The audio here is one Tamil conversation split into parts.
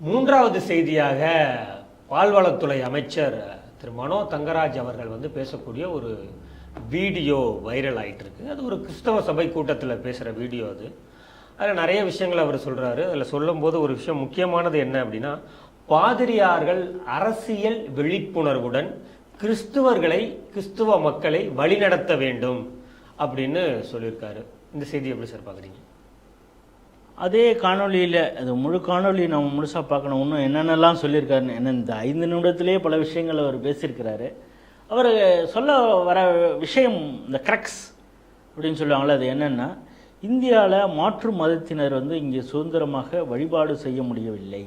மூன்றாவது செய்தியாக பால்வளத்துறை அமைச்சர் திரு மனோ தங்கராஜ் அவர்கள் வந்து பேசக்கூடிய ஒரு வீடியோ வைரல் ஆகிட்டுருக்கு அது ஒரு கிறிஸ்தவ சபை கூட்டத்தில் பேசுகிற வீடியோ அது. அதில் நிறைய விஷயங்கள் அவர் சொல்கிறாரு அதில் சொல்லும்போது ஒரு விஷயம் முக்கியமானது என்ன அப்படின்னா பாதிரியார்கள் அரசியல் விழிப்புணர்வுடன் கிறிஸ்துவர்களை கிறிஸ்துவ மக்களை வழிநடத்த வேண்டும் அப்படின்னு சொல்லியிருக்காரு. இந்த செய்தி எப்படி சார் பார்க்குறீங்க அதே காணொளியில் அது முழு காணொலி நம்ம முழுசாக பார்க்கணும். இன்னும் என்னென்னலாம் சொல்லியிருக்காருன்னு என்ன இந்த ஐந்து நிமிடத்துலேயே பல விஷயங்கள் அவர் பேசியிருக்கிறாரு. அவர் சொல்ல வர விஷயம் இந்த கிரக்ஸ் அப்படின்னு சொல்லுவாங்களே அது என்னென்னா இந்தியாவில் மாற்று மதத்தினர் வந்து இங்கே சுதந்திரமாக வழிபாடு செய்ய முடியவில்லை.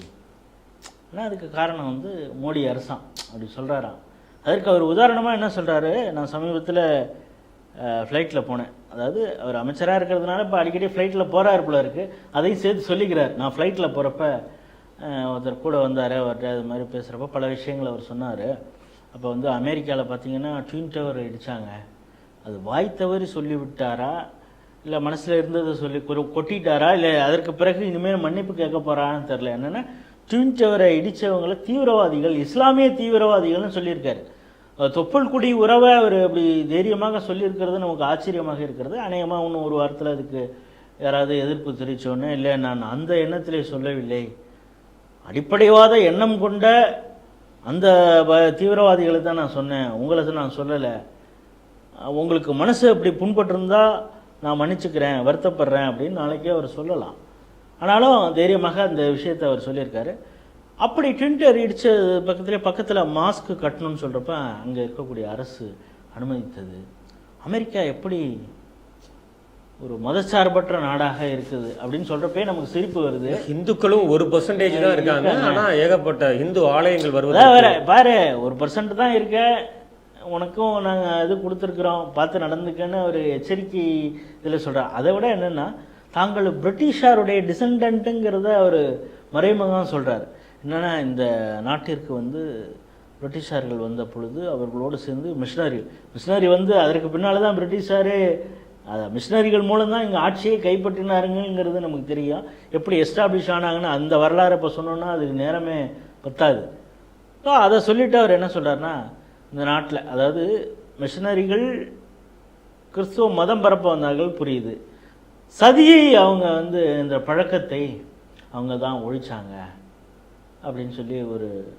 ஆனால் அதுக்கு காரணம் வந்து மோடி அரசாம் அப்படி சொல்கிறாராம் அதற்கு அவர் உதாரணமாக என்ன சொல்கிறாரு நான் சமீபத்தில் ஃப்ளைட்டில் போனேன். அதாவது அவர் அமைச்சராக இருக்கிறதுனால இப்போ அடிக்கடி ஃப்ளைட்டில் போகிறாரு போல இருக்குது அதையும் சேர்த்து சொல்லிக்கிறார். நான் ஃப்ளைட்டில் போகிறப்ப ஒருத்தர் கூட வந்தார். அவர்கிட்ட அது மாதிரி பேசுகிறப்ப பல விஷயங்கள் அவர் சொன்னார். அப்போ வந்து அமெரிக்காவில் பார்த்தீங்கன்னா ட்வின் டவர் இடித்தாங்க அது வாய் தவறி சொல்லிவிட்டாரா? இல்லை மனசில் இருந்ததை சொல்லி கொட்டிட்டாரா? இல்லை அதற்கு பிறகு இனிமேல் மன்னிப்பு கேட்க போகிறான்னு தெரில என்னென்னா ட்வின் டவரை இடித்தவங்களை தீவிரவாதிகள் இஸ்லாமிய தீவிரவாதிகள்னு சொல்லியிருக்காரு. தொப்புள்குடி தொப்புள் குடி உறவை அவர் அப்படி தைரியமாக சொல்லியிருக்கிறது நமக்கு ஆச்சரியமாக இருக்கிறது. அநேகமாக இன்னும் ஒரு வாரத்தில் அதுக்கு யாராவது எதிர்ப்பு தெரிவித்தோன்னே இல்லை நான் அந்த எண்ணத்திலே சொல்லவில்லை. அடிப்படைவாத எண்ணம் கொண்ட அந்த ப- தீவிரவாதிகளை தான் நான் சொன்னேன். உங்களை நான் சொல்லலை. உங்களுக்கு மனசு அப்படி புண்பட்டிருந்தா நான் மன்னிச்சுக்கிறேன் வருத்தப்படுறேன் அப்படின்னு நாளைக்கே அவர் சொல்லலாம். ஆனாலும் தைரியமாக அந்த விஷயத்தை அவர் சொல்லியிருக்காரு. அப்படி ட்வின்டர் இடிச்ச பக்கத்துலேயே பக்கத்தில் மாஸ்க் கட்டணும்னு சொல்கிறப்ப அங்கே இருக்கக்கூடிய அரசு அனுமதித்தது. அமெரிக்கா எப்படி ஒரு மதச்சார்பற்ற நாடாக இருக்குது அப்படின்னு சொல்கிறப்பே நமக்கு சிரிப்பு வருது. இந்துக்களும் ஒரு பர்சன்டேஜ் தான் இருக்காங்க. ஆனா ஏகப்பட்ட இந்து ஆலயங்கள் வருவது வேற பாரு ஒரு பர்சன்ட் தான் இருக்க. உனக்கும் நாங்கள் இது கொடுத்துருக்குறோம். பார்த்து நடந்துக்கன்னு ஒரு எச்சரிக்கை இதில் சொல்கிறார் அதை விட என்னென்னா தாங்கள் பிரிட்டிஷாருடைய டிசண்டன்ட்டுங்கிறத அவர் மறைமுகம் சொல்கிறார் என்னென்னா இந்த நாட்டிற்கு வந்து பிரிட்டிஷார்கள் வந்த பொழுது அவர்களோடு சேர்ந்து மிஷினரி மிஷினரி வந்து அதற்கு பின்னால் தான் பிரிட்டிஷாரே அதை மிஷினரிகள் மூலம் தான் இங்கே ஆட்சியை கைப்பற்றினாருங்கிறது நமக்கு தெரியும். எப்படி எஸ்டாப்ளிஷ் ஆனாங்கன்னு அந்த வரலாறை இப்போ சொன்னோன்னா அதுக்கு நேரமே பத்தாது. ஸோ அதை சொல்லிவிட்டு அவர் என்ன சொல்கிறார்னா இந்த நாட்டில் அதாவது மிஷினரிகள் கிறிஸ்துவ மதம் பரப்ப வந்தார்கள் புரியுது. சதியை அவங்க வந்து இந்த பழக்கத்தை அவங்க தான் ஒழிச்சாங்க. அப்படின்னு சொல்லி ஒரு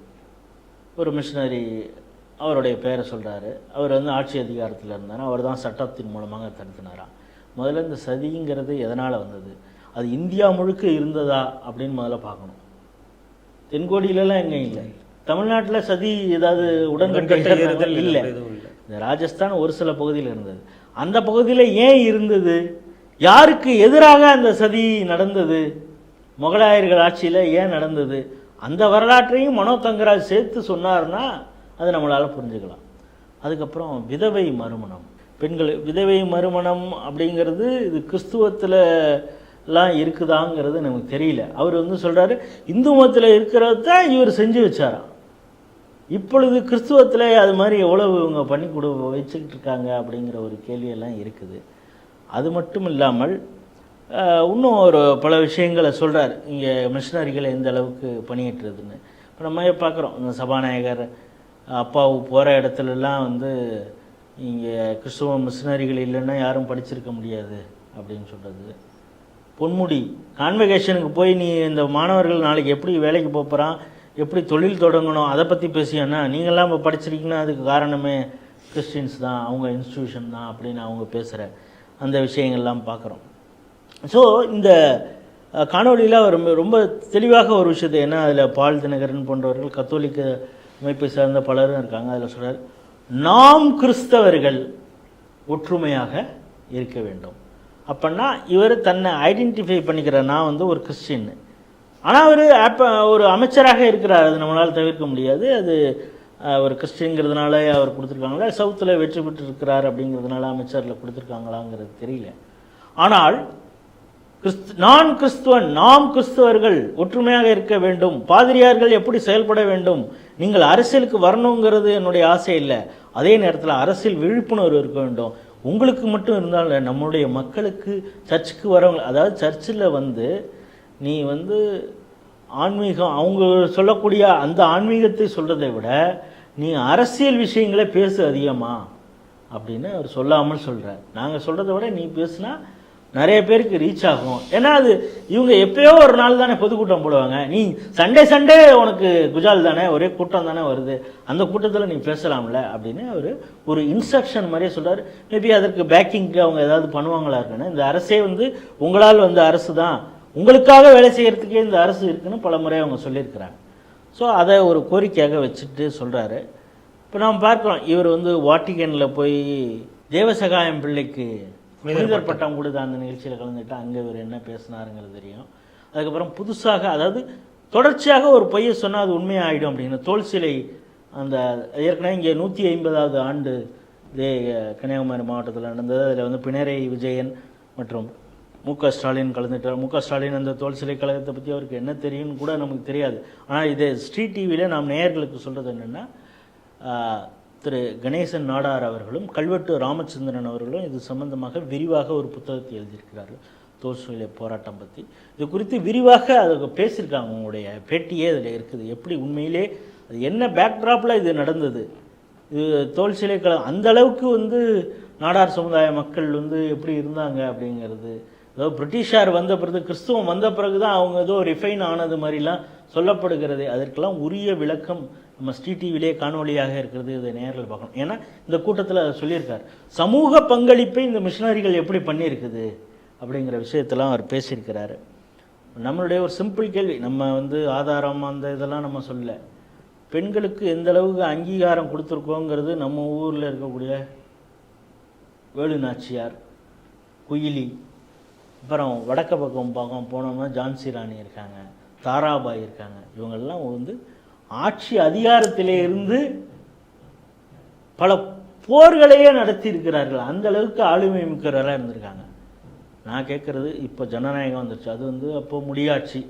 ஒரு மிஷினரி அவருடைய பெயரை சொல்றாரு. அவர் வந்து ஆட்சி அதிகாரத்தில் இருந்தார். அவர் தான் சட்டத்தின் மூலமாக தடுத்தினாராம் முதல்ல இந்த சதிங்கிறது எதனால் வந்தது? அது இந்தியா முழுக்க இருந்ததா அப்படின்னு முதல்ல பார்க்கணும். தென்கோடியிலலாம் எங்க இல்லை. தமிழ்நாட்டில் சதி ஏதாவது உடன்கட்டை இல்லை. இந்த ராஜஸ்தான் ஒரு சில பகுதியில் இருந்தது. அந்த பகுதியில் ஏன் இருந்தது? யாருக்கு எதிராக அந்த சதி நடந்தது? முகலாயர்கள் ஆட்சியில் ஏன் நடந்தது? அந்த வரலாற்றையும் மனோ தங்கராஜ் சேர்த்து சொன்னார்னா அது நம்மளால் புரிஞ்சுக்கலாம். அதுக்கப்புறம் விதவை மறுமணம். பெண்கள் விதவை மறுமணம் அப்படிங்கிறது இது கிறிஸ்துவத்தில் எல்லாம் இருக்குதாங்கிறது நமக்கு தெரியல. அவர் வந்து சொல்கிறாரு இந்து மதத்தில் இருக்கிறத இவர் செஞ்சு வச்சாராம். இப்பொழுது கிறிஸ்துவத்தில் அது மாதிரி எவ்வளவு இவங்க பண்ணி கொடு வச்சுக்கிட்டு இருக்காங்க அப்படிங்கிற ஒரு கேள்வியெல்லாம் இருக்குது. அது மட்டும் இல்லாமல் இன்னும் ஒரு பல விஷயங்களை சொல்கிறார் இங்கே மிஷினரிகள் எந்த அளவுக்கு பணியேற்றுறதுன்னு இப்போ நம்ம பார்க்குறோம்? இந்த சபாநாயகர் அப்பாவு போகிற இடத்துலலாம் வந்து இங்கே கிறிஸ்துவ மிஷினரிகள் இல்லைன்னா யாரும் படிச்சிருக்க முடியாது அப்படின்னு சொல்கிறது பொன்முடி கான்வெகேஷனுக்கு போய் நீ இந்த மாணவர்கள் நாளைக்கு எப்படி வேலைக்கு போகிறான் எப்படி தொழில் தொடங்கணும்? அதை பற்றி பேசியன்னா நீங்கள்லாம் இப்போ படிச்சிருக்கீங்கன்னா அதுக்கு காரணமே கிறிஸ்டின்ஸ் தான் அவங்க இன்ஸ்டிடியூஷன் தான் அப்படின்னு அவங்க பேசுகிற அந்த விஷயங்கள்லாம் பார்க்குறோம். ஸோ இந்த காணொலியில் அவர் ரொம்ப- ரொம்ப தெளிவாக ஒரு விஷயத்தை ஏன்னா அதில் பால் தினகரன் போன்றவர்கள் கத்தோலிக்க அமைப்பை சார்ந்த பலரும் இருக்காங்க அதில் சொல்கிறார் நாம் கிறிஸ்தவர்கள் ஒற்றுமையாக இருக்க வேண்டும். அப்படின்னா இவர் தன்னை ஐடென்டிஃபை பண்ணிக்கிற நான் வந்து ஒரு கிறிஸ்டின். ஆனால் அவர் அப்போ ஒரு அமைச்சராக இருக்கிறார் அது நம்மளால் தவிர்க்க முடியாது. அது ஒரு கிறிஸ்டின்ங்கிறதுனால அவர் கொடுத்துருக்காங்களா சவுத்தில் வெற்றி பெற்று இருக்கிறார் அப்படிங்கிறதுனால அமைச்சரில் கொடுத்துருக்காங்களாங்கிறது தெரியல. ஆனால் கிறிஸ்து நான் கிறிஸ்துவன் நாம் கிறிஸ்துவர்கள் ஒற்றுமையாக இருக்க வேண்டும். பாதிரியார்கள் எப்படி செயல்பட வேண்டும்? நீங்கள் அரசியலுக்கு வரணுங்கிறது என்னுடைய ஆசை இல்லை. அதே நேரத்தில் அரசியல் விழிப்புணர்வு இருக்க வேண்டும். உங்களுக்கு மட்டும் இருந்தாலும் நம்மளுடைய மக்களுக்கு சர்ச்சுக்கு வரவங்க அதாவது சர்ச்சில் வந்து நீ வந்து ஆன்மீகம் அவங்க சொல்லக்கூடிய அந்த ஆன்மீகத்தை சொல்கிறதை விட நீ அரசியல் விஷயங்களை பேசு அதிகமாக அப்படின்னு அவர் சொல்லாமல் சொல்கிறார் நாங்கள் சொல்கிறத விட நீ பேசுனா நிறைய பேருக்கு ரீச் ஆகும். ஏன்னா அது இவங்க எப்பயோ ஒரு நாள் தானே பொதுக்கூட்டம் போடுவாங்க. நீ சண்டே சண்டே உனக்கு குஜால் தானே ஒரே கூட்டம் தானே வருது. அந்த கூட்டத்தில் நீ பேசலாம்ல அப்படின்னு அவர் ஒரு இன்ஸ்ட்ரக்ஷன் மாதிரியே சொல்கிறார் மேபி அதற்கு பேக்கிங்க்கு அவங்க ஏதாவது பண்ணுவாங்களா இருக்குன்னு. இந்த அரசே வந்து உங்களால் வந்து அரசு தான். உங்களுக்காக வேலை செய்கிறதுக்கே இந்த அரசு இருக்குன்னு பல முறை அவங்க சொல்லியிருக்கிறாங்க. ஸோ அதை ஒரு கோரிக்கையாக வச்சுட்டு சொல்கிறாரு இப்போ நாம் பார்க்குறோம் இவர் வந்து வாட்டிகனில் போய் தேவசகாயம் பிள்ளைக்கு புனிதர் பட்டம். கொடுத்த அந்த நிகழ்ச்சியில் கலந்துட்டு அங்கே இவர் என்ன பேசினாருங்கிறது தெரியும். அதுக்கப்புறம் புதுசாக அதாவது தொடர்ச்சியாக ஒரு பொய்யை சொன்னால் அது உண்மையாயிடும் அப்படின்னு. தோல் சிலை அந்த ஏற்கனவே இங்கே நூற்றி ஐம்பதாவது ஆண்டு இதே கன்னியாகுமரி மாவட்டத்தில் நடந்தது. அதில் வந்து பினரை விஜயன் மற்றும் மு க ஸ்டாலின் கலந்துட்டார். மு க ஸ்டாலின் அந்த தோல் சிலை கழகத்தை பற்றி அவருக்கு என்ன தெரியும்னு கூட நமக்கு தெரியாது. ஆனால் இது ஸ்ட்ரீட் டிவியில் நாம் நேயர்களுக்கு சொல்கிறது என்னென்னா திரு கணேசன் நாடார் அவர்களும் கல்வெட்டு ராமச்சந்திரன் அவர்களும் இது சம்பந்தமாக விரிவாக ஒரு புத்தகத்தை எழுதியிருக்கிறார்கள். தோல் போராட்டம் பற்றி இது குறித்து விரிவாக அதை பேசியிருக்காங்க. உங்களுடைய பேட்டியே அதில் இருக்குது. எப்படி உண்மையிலே அது என்ன பேக்ட்ராப்பில் இது நடந்தது? இது தோல் சிலை கழகம் அந்த அளவுக்கு வந்து நாடார் சமுதாய மக்கள் வந்து எப்படி இருந்தாங்க அப்படிங்கிறது. ஏதோ பிரிட்டிஷார் வந்த பிறகு கிறிஸ்துவம் வந்த பிறகு தான் அவங்க ஏதோ ரிஃபைன் ஆனது மாதிரிலாம் சொல்லப்படுகிறது. அதற்கெல்லாம் உரிய விளக்கம் நம்ம ஸ்ரீ டிவிலே காணொளியாக இருக்கிறது இதை நேரில் பார்க்கணும். ஏன்னா இந்த கூட்டத்தில் அதை சொல்லியிருக்கார். சமூக பங்களிப்பை இந்த மிஷினரிகள் எப்படி பண்ணியிருக்குது அப்படிங்கிற விஷயத்தெல்லாம் அவர் பேசியிருக்கிறாரு. நம்மளுடைய ஒரு சிம்பிள் கேள்வி நம்ம வந்து ஆதாரம் அந்த இதெல்லாம் நம்ம சொல்ல பெண்களுக்கு எந்த அளவுக்கு அங்கீகாரம் கொடுத்துருக்கோங்கிறது நம்ம ஊரில் இருக்கக்கூடிய வேலு நாச்சியார் குயிலி அப்புறம் வடக்க பக்கம் பக்கம் போனோம்னா ஜான்சி ராணி இருக்காங்க தாராபாய் இருக்காங்க. இவங்கெல்லாம் வந்து ஆட்சி அதிகாரத்திலே இருந்து பல போர்களையே நடத்தி இருக்கிறார்கள் அந்த அளவுக்கு ஆளுமை மிக்கவர்களாக இருந்திருக்காங்க. நான் கேட்குறது இப்போ ஜனநாயகம் வந்துருச்சு. அது வந்து அப்போ முடியாட்சி.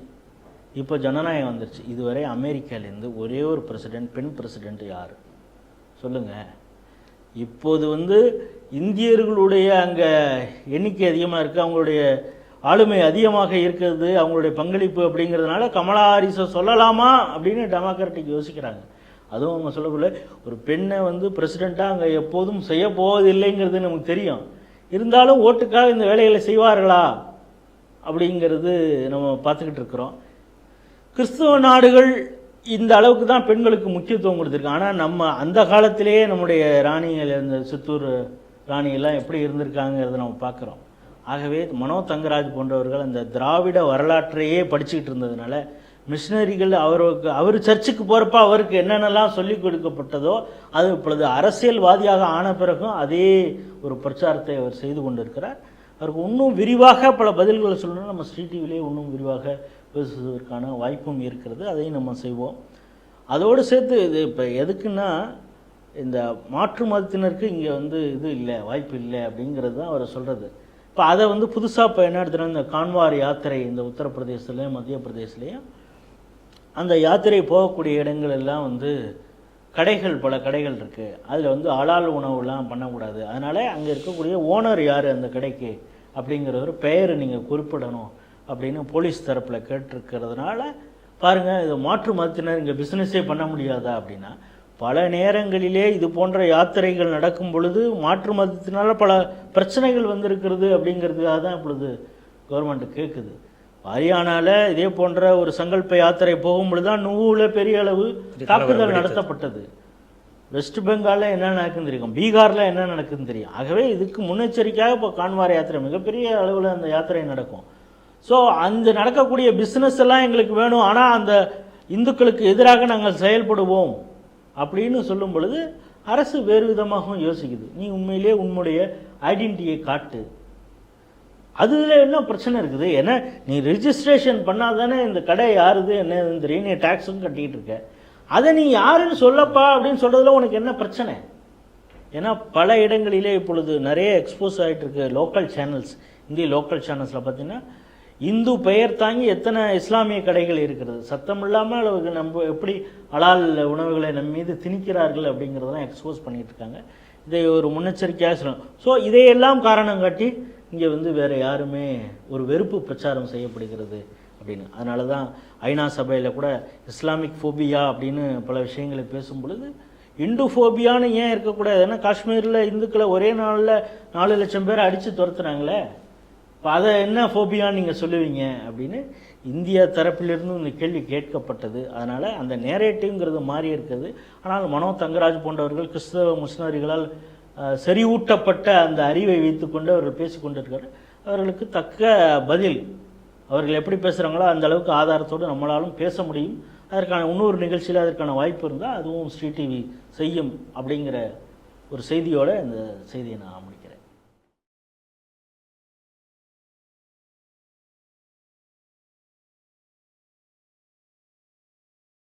இப்போ ஜனநாயகம் வந்துருச்சு. இதுவரை அமெரிக்காலேருந்து ஒரே ஒரு பிரசிடெண்ட் பெண் பிரசிடெண்ட் யார்? சொல்லுங்கள் இப்போது வந்து இந்தியர்களுடைய அங்கே எண்ணிக்கை அதிகமாக இருக்குது அவங்களுடைய ஆளுமை அதிகமாக இருக்கிறது அவங்களுடைய பங்களிப்பு அப்படிங்கிறதுனால கமலா ஹாரிஸை சொல்லலாமா அப்படின்னு டெமோக்ராட்டிக் யோசிக்கிறாங்க. அதுவும் அவங்க சொல்லக்குள்ள ஒரு பெண்ணை வந்து பிரசிடெண்ட்டாக அங்கே எப்போதும் செய்ய போவதில்லைங்கிறது நமக்கு தெரியும். இருந்தாலும் ஓட்டுக்காக இந்த வேலைகளை செய்வார்களா அப்படிங்கிறது நம்ம பார்த்துக்கிட்டு இருக்கிறோம். கிறிஸ்துவ நாடுகள் இந்த அளவுக்கு தான் பெண்களுக்கு முக்கியத்துவம் கொடுத்துருக்கு. ஆனால் நம்ம அந்த காலத்திலேயே நம்முடைய ராணிகள் இந்த சித்தூர் ராணியெல்லாம் எப்படி இருந்திருக்காங்கிறத நம்ம பார்க்குறோம். ஆகவே மனோ தங்கராஜ் போன்றவர்கள் அந்த திராவிட வரலாற்றையே படிச்சுக்கிட்டு இருந்ததுனால மிஷினரிகள் அவருக்கு அவர் சர்ச்சுக்கு போகிறப்ப அவருக்கு என்னென்னலாம் சொல்லிக் கொடுக்கப்பட்டதோ அது இப்பொழுது அரசியல்வாதியாக ஆன பிறகும் அதே ஒரு பிரச்சாரத்தை அவர் செய்து கொண்டிருக்கிறார். அவருக்கு இன்னும் விரிவாக பல பதில்களை சொல்லணும்னா நம்ம ஸ்ரீ டிவிலே இன்னும் விரிவாக பேசுவதற்கான வாய்ப்பும் இருக்கிறது. அதையும் நம்ம செய்வோம். அதோடு சேர்த்து இது இப்போ எதுக்குன்னா இந்த மாற்று மதத்தினருக்கு இங்கே வந்து இது இல்லை வாய்ப்பு இல்லை அப்படிங்கிறது தான் அவர் சொல்கிறது இப்போ அதை வந்து புதுசாக இப்போ என்ன எடுத்துனா இந்த கான்வார் யாத்திரை இந்த உத்தரப்பிரதேசத்துலேயும் மத்திய பிரதேசத்துலேயும் அந்த யாத்திரை போகக்கூடிய இடங்கள் எல்லாம் வந்து கடைகள் பல கடைகள் இருக்குது அதில் வந்து அலால் உணவுலாம் பண்ணக்கூடாது. அதனால் அங்கே இருக்கக்கூடிய ஓனர் யார் அந்த கடைக்கு அப்படிங்கிற ஒரு பெயரை நீங்கள் குறிப்பிடணும் அப்படின்னு போலீஸ் தரப்பில் கேட்டிருக்கிறதுனால பாருங்கள் இது மாற்று மதத்தினர் இங்கே பிஸ்னஸே பண்ண முடியாதா அப்படின்னா பல நேரங்களிலே இது போன்ற யாத்திரைகள் நடக்கும் பொழுது மாற்று மதத்தினால பல பிரச்சனைகள் வந்திருக்கிறது அப்படிங்கிறதுக்காக தான் இப்பொழுது கவர்மெண்ட் கேட்குது ஹரியானால இதே போன்ற ஒரு சங்கல்ப யாத்திரை போகும் பொழுது தான் நூவில் பெரிய அளவு தாக்குதல் நடத்தப்பட்டது. வெஸ்ட் பெங்காலில் என்ன நடக்குதுன்னு தெரியும்? பீகாரில் என்ன நடக்குதுன்னு தெரியும்? ஆகவே இதுக்கு முன்னெச்சரிக்கையாக இப்போ கான்வார் யாத்திரை மிகப்பெரிய அளவில் அந்த யாத்திரை நடக்கும். ஸோ அந்த நடக்கக்கூடிய பிஸ்னஸ் எல்லாம் எங்களுக்கு வேணும். ஆனால் அந்த இந்துக்களுக்கு எதிராக நாங்கள் செயல்படுவோம். அப்படின்னு சொல்லும் பொழுது அரசு வேறு விதமாகவும் யோசிக்குது. நீ உண்மையிலேயே உன்னுடைய ஐடென்டிட்டியை காட்டு. அதில் என்ன பிரச்சனை இருக்குது? ஏன்னா நீ ரிஜிஸ்ட்ரேஷன் பண்ணால் தானே இந்த கடை யாருது என்னதுன்னு தெரியும். நீ டேக்ஸும் கட்டிக்கிட்டு இருக்க. அதை நீ யாருன்னு சொல்லப்பா அப்படின்னு சொல்கிறதுல உனக்கு என்ன பிரச்சனை? ஏன்னா பல இடங்களிலே இப்பொழுது நிறைய எக்ஸ்போஸ் ஆகிட்டு இருக்கு லோக்கல் சேனல்ஸ் இந்திய லோக்கல் சேனல்ஸில் பார்த்தீங்கன்னா இந்து பெயர் தாங்கி எத்தனை இஸ்லாமிய கடைகள் இருக்கிறது? சத்தம் இல்லாமல் அவருக்கு நம்ம எப்படி அலால் உணவுகளை நம் மீது திணிக்கிறார்கள் அப்படிங்கிறதெல்லாம் எக்ஸ்போஸ் பண்ணிகிட்டு இருக்காங்க. இதை ஒரு முன்னெச்சரிக்கையாக சொல்லணும். ஸோ இதையெல்லாம் காரணம் காட்டி இங்கே வந்து வேறு யாருமே ஒரு வெறுப்பு பிரச்சாரம் செய்யப்படுகிறது அப்படின்னு. அதனால தான் ஐநா சபையில் கூட இஸ்லாமிக் ஃபோபியா அப்படின்னு பல விஷயங்களை பேசும் பொழுது இந்து ஃபோபியான்னு ஏன் இருக்கக்கூடாது ஏன்னா காஷ்மீரில் இந்துக்களை ஒரே நாளில் நாலு லட்சம் பேர் அடித்து துரத்துனாங்களே. இப்போ அதை என்ன ஃபோபியான்னு நீங்கள் சொல்லுவீங்க அப்படின்னு இந்தியா தரப்பிலிருந்து இந்த கேள்வி கேட்கப்பட்டது. அதனால் அந்த நேரேட்டிவ்ங்கிறது மாறி இருக்குது. ஆனால் மனோ தங்கராஜ் போன்றவர்கள் கிறிஸ்தவ முஸ்லிம்களால் செறிவூட்டப்பட்ட அந்த அறிவை வைத்துக்கொண்டு அவர்கள் பேசிக்கொண்டிருக்காரு அவர்களுக்கு தக்க பதில். அவர்கள் எப்படி பேசுகிறாங்களோ அந்த அளவுக்கு ஆதாரத்தோடு நம்மளாலும் பேச முடியும். அதற்கான இன்னொரு நிகழ்ச்சியில் அதற்கான வாய்ப்பு இருந்தால் அதுவும் ஸ்ரீ டிவி செய்யும் அப்படிங்கிற ஒரு செய்தியோட இந்த செய்தியை நான் முடிக்கிறேன்.